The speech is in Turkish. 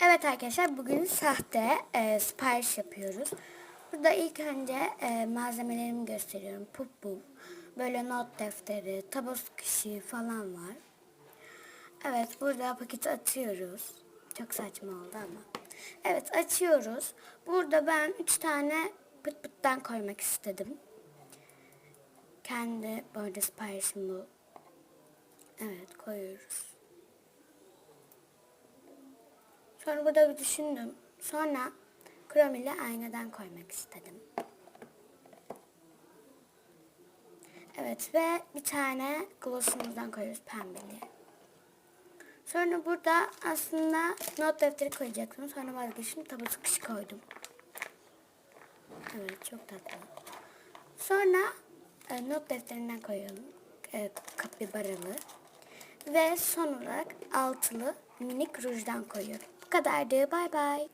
Evet arkadaşlar bugün sahte e, sipariş yapıyoruz. Burada ilk önce e, malzemelerimi gösteriyorum. Pup pup, böyle not defteri, tabos kişi falan var. Evet burada paketi atıyoruz. Çok saçma oldu ama. Evet açıyoruz. Burada ben 3 tane pıt pıttan koymak istedim. Kendi arada siparişim bu. Evet koyuyoruz. Sonra burada bir düşündüm. Sonra krom ile aynadan koymak istedim. Evet ve bir tane glossumuzdan koyuyoruz pembeli. Sonra burada aslında not defteri koyacaktım. Sonra vazgeçtim tabu sıkışı koydum. Evet çok tatlı. Sonra e, not defterinden koyuyorum. E, kapibaralı. Ve son olarak altılı minik rujdan koyuyorum. Bu kadardı. Bay bay.